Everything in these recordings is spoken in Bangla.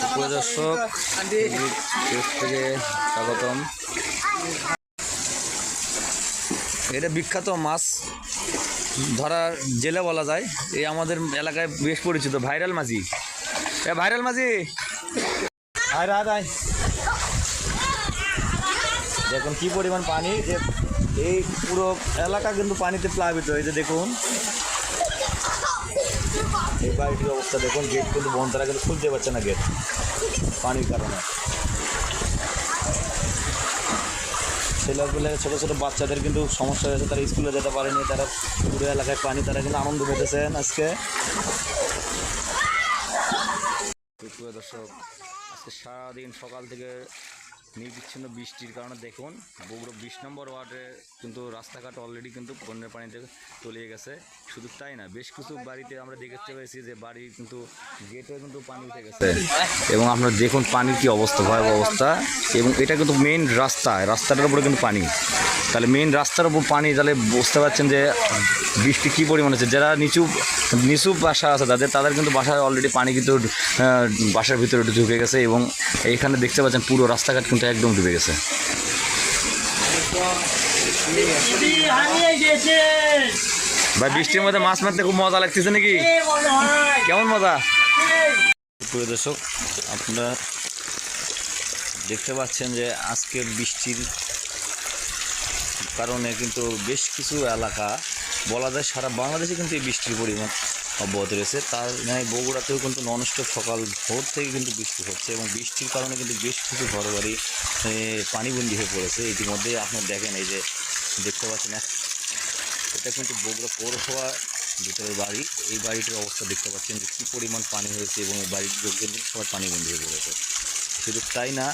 সুপ্রিয় দর্শক দেশ থেকে স্বাগতম। এটা বিখ্যাত মাছ, ধরার জেলে বলা যায়। এই আমাদের এলাকায় বেশ পরিচিত, ভাইরাল মাঝি এ, ভাইরাল মাঝি দেখুন কি পরিমাণ পানি এই পুরো এলাকা কিন্তু পানিতে প্লাবিত, এই যে দেখুন। এই বাড়িটির অবস্থা দেখুন গেট কিন্তু বন্ধ তারা কিন্তু খুলতে পারছে না গেট পানির কারণে। ছেলেগুলো ছোটো ছোটো বাচ্চাদের কিন্তু সমস্যা হয়েছে, তারা স্কুলে যেতে পারেনি, তারা পুরো এলাকায় পানি, তারা কিন্তু আনন্দ পেতেছেন আজকে। দর্শক, আজকে সারাদিন সকাল থেকে নির্বিচ্ছিন্ন বৃষ্টির কারণে দেখুন, বগুড়ো বিশ নম্বর ওয়ার্ডে কিন্তু রাস্তাঘাট অলরেডি কিন্তু বন্যার পানিতে তলিয়ে গেছে। শুধু তাই না, বেশ কিছু বাড়িতে আমরা দেখতে পেয়েছি যে বাড়ি কিন্তু গেটে কিন্তু পানি উঠে গেছে। এবং আপনারা দেখুন পানির কি অবস্থা, ভয়াবহ অবস্থা। এবং এটা কিন্তু মেইন রাস্তা, রাস্তাটার উপরে কিন্তু পানি। তাহলে মেইন রাস্তার উপর পানি, তাহলে বুঝতে পারছেন যে বৃষ্টি কী পরিমাণ হচ্ছে। যারা নিচু নিচু বাসা আছে, তাদের তাদের কিন্তু বাসায় অলরেডি পানি কিন্তু বাসার ভিতরে ঢুকে গেছে। এবং এইখানে দেখতে পাচ্ছেন পুরো রাস্তাঘাট কিন্তু একদম ডুবে গেছে। ভাই, বৃষ্টির মধ্যে মাছ মারতে খুব মজা লাগতেছে নাকি? কেমন মজা? দর্শক, আপনারা দেখতে পাচ্ছেন যে আজকে বৃষ্টির কারণে কিন্তু বেশ কিছু এলাকা, বলা যায় সারা বাংলাদেশে কিন্তু এই বৃষ্টির পরিমাণ অব্যাহত রয়েছে। তার ন্যায় বগুড়াতেও কিন্তু ননস্টপ সকাল ভোর থেকে কিন্তু বৃষ্টি হচ্ছে এবং বৃষ্টির কারণে কিন্তু বেশ কিছু ঘর বাড়ি পানিবন্দি হয়ে পড়েছে। ইতিমধ্যে আপনারা দেখেন এই যে দেখতে পাচ্ছেন এটা কিন্তু বগুড়া পৌরসভা ভিতরের বাড়ি। এই বাড়িটির অবস্থা দেখতে পাচ্ছেন যে কী পরিমাণ পানি হয়েছে এবং এই বাড়ির লোকজন সবাই পানিবন্দী হয়ে পড়েছে। শুধু তাই না,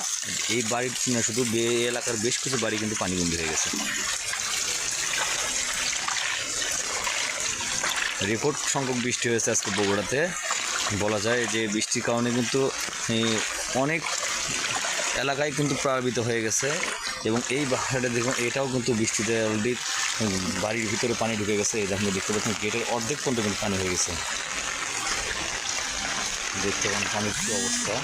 এই বাড়ির শুধু এলাকার বেশ কিছু বাড়ি কিন্তু পানিবন্দী হয়ে গেছে। রেকর্ড সংখ্যক বৃষ্টি হয়েছে আজকে বগুড়াতে। বলা যায় যে বৃষ্টির কারণে কিন্তু অনেক এলাকায় কিন্তু প্লাবিত হয়ে গেছে এবং এই বাসাটা দেখুন, এটাও কিন্তু বৃষ্টিতে অলরেডি বাড়ির ভিতরে পানি ঢুকে গেছে। এই দেখুন দেখতে পাচ্ছেন, গেটের অর্ধেক পর্যন্ত কিন্তু পানি হয়ে গেছে। দেখতে পান পানির কী অবস্থা।